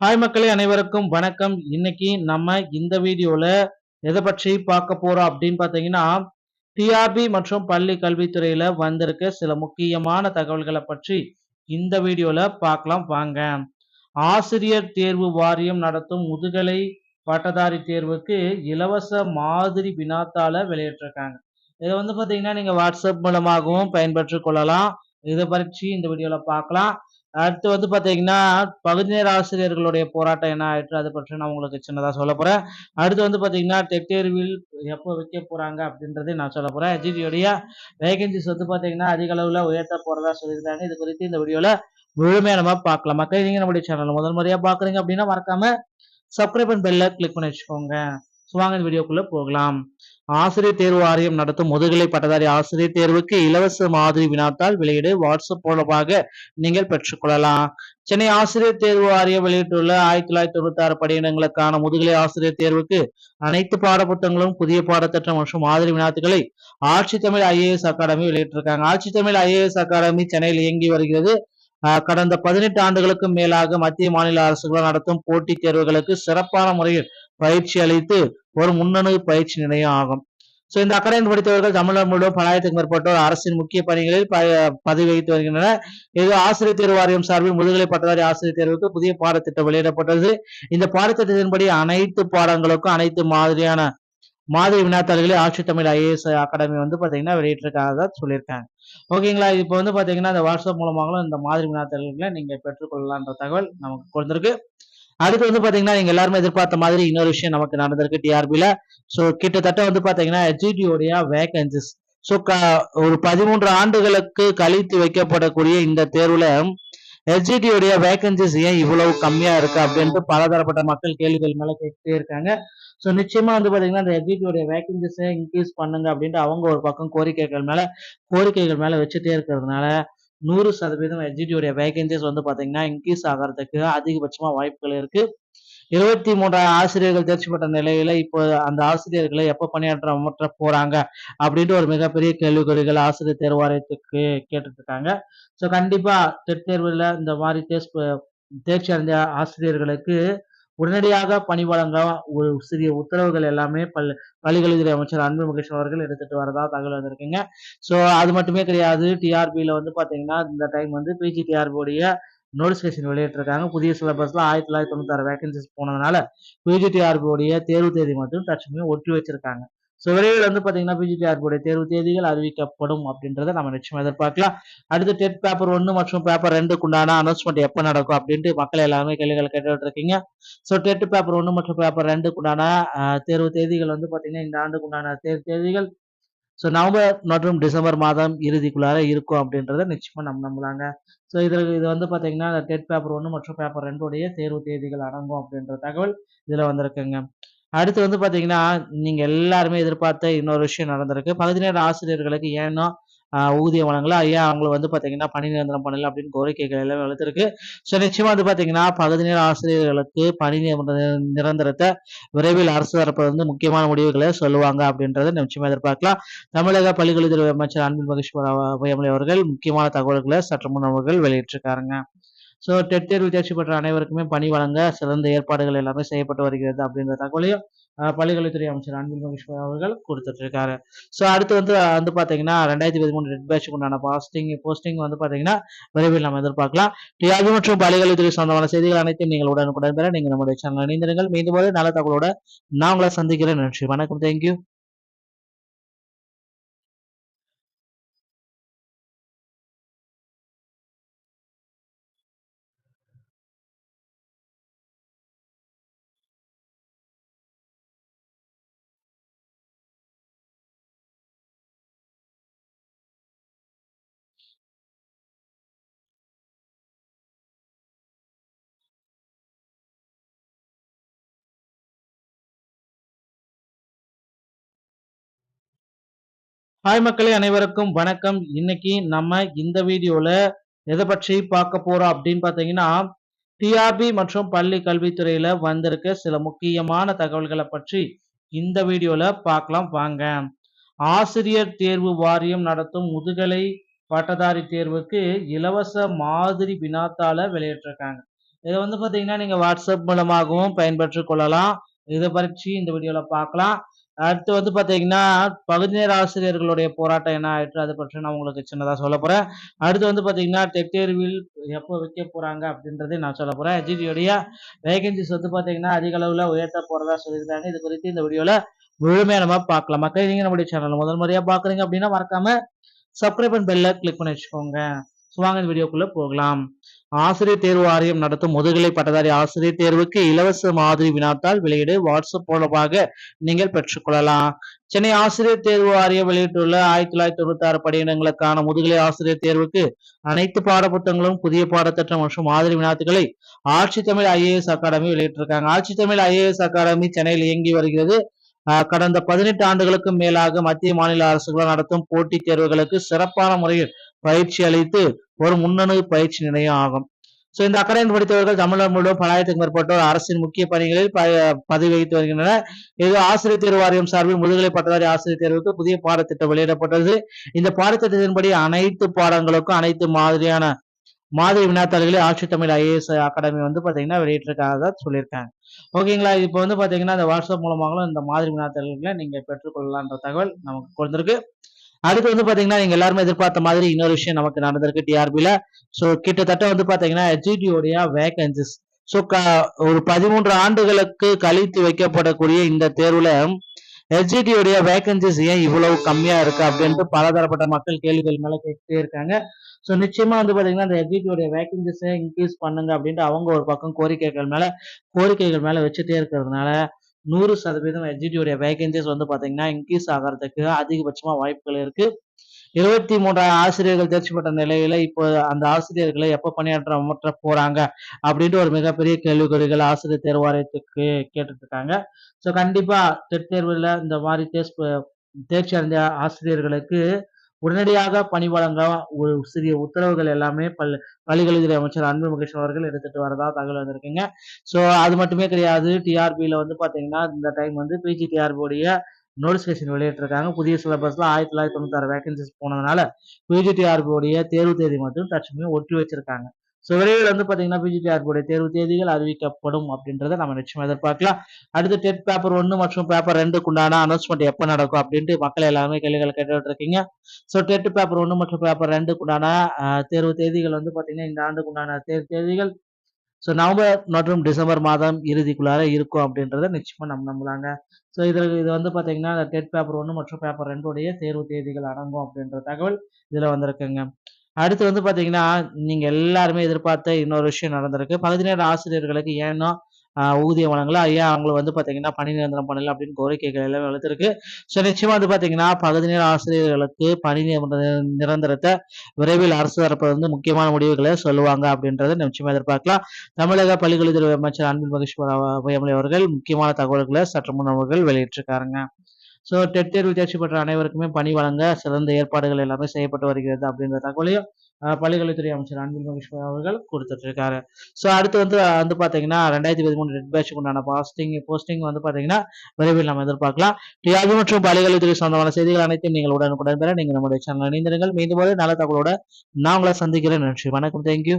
Hi மக்களே அனைவருக்கும் வணக்கம். இன்னைக்கு நம்ம இந்த வீடியோல எதை பற்றி பார்க்க போறோம் அப்படின்னு பார்த்தீங்கன்னா டிஆர்பி மற்றும் பள்ளி கல்வித்துறையில வந்திருக்க சில முக்கியமான தகவல்களை பற்றி இந்த வீடியோல பார்க்கலாம் வாங்க. ஆசிரியர் தேர்வு வாரியம் நடத்தும் முதுகலை பட்டதாரி தேர்வுக்கு இலவச மாதிரி வினாத்தாள வெளியிட்டிருக்காங்க. இதை வந்து பார்த்தீங்கன்னா நீங்க வாட்ஸ்அப் மூலமாகவும் பயன்பெற்று கொள்ளலாம். இதை பற்றி இந்த வீடியோல பார்க்கலாம். அடுத்து வந்து பார்த்தீங்கன்னா பகுதி நேர ஆசிரியர்களுடைய போராட்டம் என்ன ஆயிட்டு அதை பற்றி நான் உங்களுக்கு சின்னதாக சொல்ல போகிறேன் அடுத்து வந்து பார்த்தீங்கன்னா டெட் தேர்வில் எப்போ வைக்க போகிறாங்க அப்படின்றதையும் நான் சொல்ல போகிறேன் எஜிடியோடைய வேகன்சிஸ் வந்து பார்த்தீங்கன்னா அதிக அளவில் உயர்த்த போகிறதா சொல்லியிருக்காங்க. இது குறித்து இந்த வீடியோவில் முழுமையாக நம்ம பார்க்கலாம். மக்கள் நீங்கள் நம்முடைய சேனல் முதல் முறையாக பார்க்குறீங்க அப்படின்னா மறக்காமல் சப்ஸ்கிரைப் அண்ட் பெல்ல கிளிக் பண்ணி வச்சுக்கோங்க. ஸோ வாங்க இந்த வீடியோக்குள்ளே போகலாம். ஆசிரியர் தேர்வு வாரியம் நடத்தும் முதுகலை பட்டதாரி ஆசிரியர் தேர்வுக்கு இலவச மாதிரி வினாத்தால் வெளியீடு வாட்ஸ்அப் மூலமாக நீங்கள் பெற்றுக்கொள்ளலாம். சென்னை ஆசிரியர் தேர்வு வாரியம் வெளியிட்டுள்ள ஆயிரத்தி தொள்ளாயிரத்தி தொண்ணூத்தி ஆறு படியிடங்களுக்கான முதுகலை ஆசிரியர் தேர்வுக்கு அனைத்து பாடப்புத்தகங்களும் புதிய பாடத்திட்டம் மற்றும் மாதிரி வினாத்துகளை ஆட்சி தமிழ் ஐஏஎஸ் அகாடமி வெளியிட்டிருக்காங்க. ஆட்சி தமிழ் ஐஏஎஸ் அகாடமி சென்னையில் இயங்கி வருகிறது. கடந்த பதினெட்டு ஆண்டுகளுக்கும் மேலாக மத்திய மாநில அரசுகள் நடத்தும் போட்டித் தேர்வுகளுக்கு சிறப்பான முறையில் பயிற்சி அளித்து ஒரு முன்னணு பயிற்சி நிலையம் ஆகும். ஸோ இந்த அக்கறையின் படித்தவர்கள் தமிழகம் முழுவதும் பலாயிரத்துக்கும் மேற்பட்டோர் அரசின் முக்கிய பணிகளில் பதவி வகித்து வருகின்றனர். இது ஆசிரியர் தேர்வு வாரியம் சார்பில் முதுகலை பட்டதாரி ஆசிரியர் தேர்வுக்கு புதிய பாடத்திட்டம் வெளியிடப்பட்டது. இந்த பாடத்திட்டத்தின்படி அனைத்து பாடங்களுக்கும் அனைத்து மாதிரியான மாதிரி வினாத்தாள்களை ஆட்சி தமிழ் ஐஏஎஸ் அகாடமி வந்து பாத்தீங்கன்னா வெளியிட்டிருக்காங்க சொல்லியிருக்காங்க. ஓகேங்களா இப்போ வந்து பாத்தீங்கன்னா இந்த வாட்ஸ்அப் மூலமாகவும் இந்த மாதிரி வினாத்தாள்களை நீங்க பெற்றுக்கொள்ளலான்ற தகவல் நமக்கு கொடுத்துருக்கு. அடுத்து வந்து பாத்தீங்கன்னா நீங்க எல்லாருமே எதிர்பார்த்த மாதிரி இன்னொரு விஷயம் நமக்கு நடந்திருக்கு டிஆர்பியில் ஸோ கிட்டத்தட்ட வந்து பாத்தீங்கன்னா ஹெச்டிடியோடைய வேகன்சிஸ் ஸோ ஒரு பதிமூன்று ஆண்டுகளுக்கு கழித்து வைக்கப்படக்கூடிய இந்த தேர்வுல ஹெச்டிடியோடைய வேகன்சிஸ் ஏன் இவ்வளவு கம்மியா இருக்கு அப்படின்ட்டு பலதரப்பட்ட மக்கள் கேள்விகள் மேலே கேட்டுட்டே இருக்காங்க. ஸோ நிச்சயமா வந்து பாத்தீங்கன்னா அந்த ஹெச்டிடியோடைய வேகன்சிஸை இன்க்ரீஸ் பண்ணுங்க அப்படின்ட்டு அவங்க ஒரு பக்கம் கோரிக்கைகள் மேல கோரிக்கைகள் மேல வச்சுட்டே இருக்கிறதுனால நூறு சதவீதம் எஸ்ஜிடியோடைய வேகன்சிஸ் வந்து பாத்தீங்கன்னா இன்க்ரீஸ் ஆகிறதுக்கு அதிகபட்சமாக வாய்ப்புகள் இருக்கு. இருபத்தி மூன்றாயிரம் ஆசிரியர்கள் தேர்ச்சி பெற்ற நிலையில இப்போ அந்த ஆசிரியர்களை எப்போ பணியாற்ற போறாங்க அப்படின்ட்டு ஒரு மிகப்பெரிய கேள்விக்குறிகள் ஆசிரியர் தேர்வாரியத்துக்கு கேட்டுட்டு இருக்காங்க ஸோ கண்டிப்பா டெட் தேர்வில் இந்த மாதிரி தேர்ச்சி அடைந்த ஆசிரியர்களுக்கு உடனடியாக பணி வழங்க ஒரு சிறிய உத்தரவுகள் எல்லாமே பல் பள்ளிக்கல்வித்துறை அமைச்சர் அன்பு மகேஷ் அவர்கள் எடுத்துட்டு வரதா தகவல் வந்திருக்குங்க. ஸோ அது மட்டுமே கிடையாது. டிஆர்பியில் வந்து பார்த்தீங்கன்னா இந்த டைம் வந்து பிஜி டிஆர்பியோடைய நோட்டிஃபிகேஷன் வெளியிட்டிருக்காங்க. புதிய சிலபஸ்ல ஆயிரத்தி தொள்ளாயிரத்தி தொண்ணூத்தாறு வேகன்சிஸ் போனதுனால பிஜிடிஆர்பியோடைய தேர்வு தேதி மட்டும் தற்சமயம் ஒட்டி வச்சிருக்காங்க. ஸோ விரைவில் வந்து பார்த்தீங்கன்னா பிஜிடிஆர்பியோட தேர்வு தேதிகள் அறிவிக்கப்படும் அப்படின்றத நம்ம நிச்சயம் எதிர்பார்க்கலாம். அடுத்து டெட் பேப்பர் ஒன்று மற்றும் பேப்பர் ரெண்டுக்குண்டான அனௌன்ஸ்மெண்ட் எப்போ நடக்கும் அப்படின்ட்டு மக்கள் எல்லாமே கேள்விகள் கேட்டுட்டு இருக்கீங்க ஸோ டெட் பேப்பர் ஒன்று மற்றும் பேப்பர் ரெண்டுக்குண்டான தேர்வு தேதிகள் வந்து பார்த்தீங்கன்னா இந்த ஆண்டுக்கு உண்டான தேர்வு தேதிகள். ஸோ நவம்பர் மற்றும் டிசம்பர் மாதம் இறுதிக்குள்ளார இருக்கும் அப்படின்றத நிச்சயமா நம்ம நம்பலாங்க. ஸோ இதில் இது வந்து பார்த்தீங்கன்னா டெட் பேப்பர் ஒன்று மற்றும் பேப்பர் ரெண்டுடைய தேர்வு தேதிகள் அடங்கும் அப்படின்ற தகவல் இதில் வந்திருக்குங்க. அடுத்து வந்து பார்த்தீங்கன்னா நீங்கள் எல்லாருமே எதிர்பார்த்த இன்னொரு விஷயம் நடந்திருக்கு. பகுதி நேர ஆசிரியர்களுக்கு ஏன்னா ஊதியம் வழங்கல. ஐயா அவங்களை வந்து பார்த்தீங்கன்னா பணி நிரந்தரம் பண்ணல அப்படின்னு கோரிக்கைகள் எல்லாம் வளர்த்துருக்கு ஸோ நிச்சயமாக வந்து பார்த்தீங்கன்னா பகுதி நேர ஆசிரியர்களுக்கு பணி நிரந்தரத்தை விரைவில் அரசு தரப்பு வந்து முக்கியமான முடிவுகளை சொல்லுவாங்க அப்படின்றத நிச்சயமாக எதிர்பார்க்கலாம். தமிழக பள்ளிக்கல்வித்துறை அமைச்சர் அன்பில் மகேஸ்வர அவர்கள் முக்கியமான தகவல்களை சற்று முன் அவர்கள் வெளியிட்டிருக்காருங்க. ஸோ டெட் தேர்வு தேர்ச்சி பெற்ற அனைவருக்குமே பணி வழங்க சிறந்த ஏற்பாடுகள் எல்லாமே செய்யப்பட்டு வருகிறது அப்படின்ற தகவலையும் பள்ளிக்கல்வித்துறை அமைச்சர் அன்பில் மகேஸ்வர் அவர்கள் கொடுத்துட்ருக்காரு. ஸோ அடுத்து வந்து வந்து பார்த்தீங்கன்னா ரெண்டாயிரத்தி பதிமூணு ரெட் பேட்சுக்கு உண்டான பாஸ்டிங் போஸ்டிங் வந்து பார்த்தீங்கன்னா விரைவில் நம்ம எதிர்பார்க்கலாம். டிஆர்பி மற்றும் பள்ளிக்கல்வித்துறை சொந்தமான செய்திகள் அனைத்தையும் நீங்கள் உடனுக்குடன் பெற நீங்கள் நம்முடைய சேனல் இணைந்திருங்கள். மீண்டும் போது நல்ல தகவலோட நான் உங்களை சந்திக்கிறேன். நன்றி வணக்கம். தேங்க்யூ ஹாய் மக்களே அனைவருக்கும் வணக்கம். இன்னைக்கு நம்ம இந்த வீடியோல எதை பற்றி பார்க்க போறோம் அப்படின்னு பார்த்தீங்கன்னா டிஆர்பி மற்றும் பள்ளி கல்வித்துறையில வந்திருக்க சில முக்கியமான தகவல்களை பற்றி இந்த வீடியோல பார்க்கலாம் வாங்க. ஆசிரியர் தேர்வு வாரியம் நடத்தும் முதுகலை பட்டதாரி தேர்வுக்கு இலவச மாதிரி வினாத்தாள வெளியிட்டிருக்காங்க. இதை வந்து பார்த்தீங்கன்னா நீங்க வாட்ஸ்அப் மூலமாகவும் பயன்பெற்றுக் கொள்ளலாம். இதை பற்றி இந்த வீடியோல பார்க்கலாம். அடுத்து வந்து பார்த்தீங்கன்னா பகுதி நேர ஆசிரியர்களுடைய போராட்டம் என்ன ஆயிற்று? அதை பற்றி நான் உங்களுக்கு சின்னதாக சொல்ல போறேன். அடுத்து வந்து பார்த்தீங்கன்னா டெட் தேர்வில் எப்போ வைக்க போறாங்க அப்படின்றதையும் நான் சொல்ல போறேன். எஜிடியோடைய வேகன்சிஸ் வந்து பார்த்தீங்கன்னா அதிக அளவில் உயர்த்த போறதா சொல்லியிருக்காங்க. இது குறித்து இந்த வீடியோல முழுமையா நம்ம பார்க்கலாம். மக்கள் நீங்க நம்முடைய சேனல் முதல் முறையா பாக்குறீங்க அப்படின்னா மறக்காம சப்ஸ்கிரைப் அண்ட் பெல்ல கிளிக் பண்ணி வச்சுக்கோங்க. வாங்க இந்த வீடியோக்குள்ள போகலாம். ஆசிரியர் தேர்வு வாரியம் நடத்தும் முதுகலை பட்டதாரி ஆசிரியர் தேர்வுக்கு இலவச மாதிரி வினாத்தாள் வெளியீடு வாட்ஸ்அப் மூலமாக நீங்கள் பெற்றுக்கொள்ளலாம். சென்னை ஆசிரியர் தேர்வு வாரியம் வெளியிட்டுள்ள ஆயிரத்தி தொள்ளாயிரத்தி தொண்ணூத்தி ஆறு படியிடங்களுக்கான முதுகலை ஆசிரியர் தேர்வுக்கு அனைத்து பாடப்புத்தகங்களும் புதிய பாடத்திட்டம் மற்றும் மாதிரி வினாத்துகளை ஆட்சி தமிழ் ஐஏஎஸ் அகாடமி வெளியிட்டிருக்காங்க. ஆட்சி தமிழ் ஐஏஎஸ் அகாடமி சென்னையில் இயங்கி வருகிறது. கடந்த பதினெட்டு ஆண்டுகளுக்கும் மேலாக மத்திய மாநில அரசுகள் நடத்தும் போட்டித் தேர்வுகளுக்கு சிறப்பான முறையில் பயிற்சி அளித்து ஒரு முன்னணு பயிற்சி நிலையம் ஆகும். சோ இந்த அக்கறையின் படித்தவர்கள் தமிழகம் முழுவதும் பலாயிரத்துக்கும் மேற்பட்டோர் அரசின் முக்கிய பணிகளில் ப- பதவி வகித்து வருகின்றனர். இது ஆசிரியர் தேர்வு வாரியம் சார்பில் முதுகலை பட்டதாரி ஆசிரியர் தேர்வுக்கு புதிய பாடத்திட்டம் வெளியிடப்பட்டது. இந்த பாடத்திட்டத்தின்படி அனைத்து பாடங்களுக்கும் அனைத்து மாதிரியான மாதிரி வினாத்தாள்களை ஆட்சி தமிழ் ஐஏஎஸ் அகாடமி வந்து பார்த்தீங்கன்னா வெளியிட்டிருக்காங்க சொல்லியிருக்காங்க. ஓகேங்களா? இப்போ வந்து பார்த்தீங்கன்னா இந்த வாட்ஸ்அப் மூலமாகவும் இந்த மாதிரி வினாத்தாள்களை நீங்கள் பெற்றுக்கொள்ளலான்ற தகவல் நமக்கு கொடுத்துருக்கு. அடுத்து வந்து பார்த்தீங்கன்னா நீங்கள் எல்லாருமே எதிர்பார்த்த மாதிரி இன்னொரு விஷயம் நமக்கு நடந்திருக்கு டிஆர்பியில் ஸோ கிட்டத்தட்ட வந்து பார்த்தீங்கன்னா எச்ஜிடியோடைய வேகன்சிஸ் ஸோ க ஒரு பதிமூன்று ஆண்டுகளுக்கு கழித்து வைக்கப்படக்கூடிய இந்த தேர்வில் எச்ஜிடியோடைய வேகன்சிஸ் ஏன் இவ்வளவு கம்மியாக இருக்கு அப்படின்ட்டு பலதரப்பட்ட மக்கள் கேள்விகள் மேலே கேட்டுட்டே இருக்காங்க. ஸோ நிச்சயமா வந்து பாத்தீங்கன்னா அந்த எச்ஜிடியோடைய வேக்கன்சிஸை இன்க்ரீஸ் பண்ணுங்க அப்படின்ட்டு அவங்க ஒரு பக்கம் கோரிக்கைகள் மேல கோரிக்கைகள் மேல வச்சுட்டே இருக்கிறதுனால நூறு சதவீதம் எச்ஜிடியோடைய வேகன்சிஸ் வந்து பாத்தீங்கன்னா இன்க்ரீஸ் ஆகிறதுக்கு அதிகபட்சமா வாய்ப்புகள் இருக்கு. இருபத்தி மூன்றாயிரம் ஆசிரியர்கள் தேர்ச்சி பெற்ற நிலையில இப்போ அந்த ஆசிரியர்களை எப்ப பணியாற்ற அமர்த்த போறாங்க அப்படின்ட்டு ஒரு மிகப்பெரிய கேள்விக்குறிகள் ஆசிரியர் தேர்வாரியத்துக்கு கேட்டுட்டு இருக்காங்க ஸோ கண்டிப்பா டெட் தேர்வுல இந்த மாதிரி தேர்ச்சி தேர்ச்சி அடைந்த ஆசிரியர்களுக்கு உடனடியாக பணி வழங்க ஒரு சிறிய உத்தரவுகள் எல்லாமே பல் பள்ளிக்கல்வித்துறை அமைச்சர் அன்பு மகேஷ் அவர்கள் எடுத்துட்டு வரதா தகவல் வந்திருக்கீங்க. ஸோ அது மட்டுமே கிடையாது. டிஆர்பியில் வந்து பாத்தீங்கன்னா இந்த டைம் வந்து பிஜி உடைய நோட்டிஃபிகேஷன் வெளியிட்டிருக்காங்க. புதிய சிலபஸ்ல ஆயிரத்தி தொள்ளாயிரத்தி தொண்ணூத்தாறு வேகன்சிஸ் போனதுனால பிஜிடிஆர்பியுடைய தேர்வு தேதி மட்டும் தற்சமயம் ஒட்டி வச்சிருக்காங்க. ஸோ விரைவில் வந்து பார்த்தீங்கன்னா பிஜிடிஆர்போடைய தேர்வு தேதிகள் அறிவிக்கப்படும் அப்படின்றத நம்ம நிச்சயமாக எதிர்பார்க்கலாம். அடுத்து டெட் பேப்பர் ஒன்று மற்றும் பேப்பர் ரெண்டுக்கு உண்டான அனௌன்ஸ்மெண்ட் எப்போ நடக்கும் அப்படின்ட்டு மக்கள் எல்லாமே கேள்விகள் கேட்டுட்டு இருக்கீங்க. ஸோ டெட் பேப்பர் ஒன்று மற்றும் பேப்பர் ரெண்டுக்கு உண்டான தேர்வு தேதிகள் வந்து பார்த்தீங்கன்னா இந்த ஆண்டுக்கு உண்டான தேர்வு தேதிகள். ஸோ நவம்பர் மற்றும் டிசம்பர் மாதம் இறுதிக்குள்ளார இருக்கும் அப்படின்றத நிச்சயமாக நம்ம நம்பலாங்க. ஸோ இதில் இது வந்து பார்த்தீங்கன்னா டெட் பேப்பர் ஒன்று மற்றும் பேப்பர் ரெண்டுடைய தேர்வு தேதிகள் அடங்கும் அப்படின்ற தகவல் இதில் வந்திருக்குங்க. அடுத்து வந்து பார்த்தீங்கன்னா நீங்கள் எல்லாருமே எதிர்பார்த்த இன்னொரு விஷயம் நடந்திருக்கு. பகுதி நேர ஆசிரியர்களுக்கு ஏன்னா ஊதியம் வழங்கல? ஐயா அவங்களை வந்து பார்த்தீங்கன்னா பணி நிரந்தரம் பண்ணல அப்படின்னு கோரிக்கைகள் எல்லாம் எழுத்திருக்கு ஸோ நிச்சயமாக வந்து பார்த்தீங்கன்னா பகுதி நேர ஆசிரியர்களுக்கு பணி நிரந்தரத்தை விரைவில் அரசு தரப்பு வந்து முக்கியமான முடிவுகளை சொல்லுவாங்க அப்படின்றத நிச்சயமாக எதிர்பார்க்கலாம். தமிழக பள்ளிக்கல்வித்துறை அமைச்சர் அன்பில் மகேஷ் பொய்யாமொழி அவர்கள் முக்கியமான தகவல்களை சற்று முன் அவர்கள் வெளியிட்டிருக்காருங்க. ஸோ டெட் தேர்வு தேர்ச்சி பெற்ற அனைவருக்குமே பணி வழங்க சிறந்த ஏற்பாடுகள் எல்லாமே செய்யப்பட்டு வருகிறது அப்படின்ற தகவலையும் பள்ளிக்கல்வித்துறை அமைச்சர் அன்பில் மகேஷ் அவர்கள் கொடுத்துட்டு இருக்காரு ஸோ அடுத்து வந்து வந்து பார்த்தீங்கன்னா ரெண்டாயிரத்தி பதிமூணு ரெட் பேட்சுக்கு உண்டான பாஸ்டிங் போஸ்டிங் வந்து பார்த்தீங்கன்னா விரைவில் நம்ம எதிர்பார்க்கலாம். டிஆர்பி மற்றும் பள்ளிக்கல்வித்துறை சொந்தமான செய்திகள் அனைத்தையும் நீங்கள் உடனுக்குடன் பெற நீங்கள் நம்முடைய சேனல் இணைந்திருங்கள். மீண்டும் போது நல்ல தகவலோட நான் உங்களை சந்திக்கிறேன். நன்றி வணக்கம். தேங்க்யூ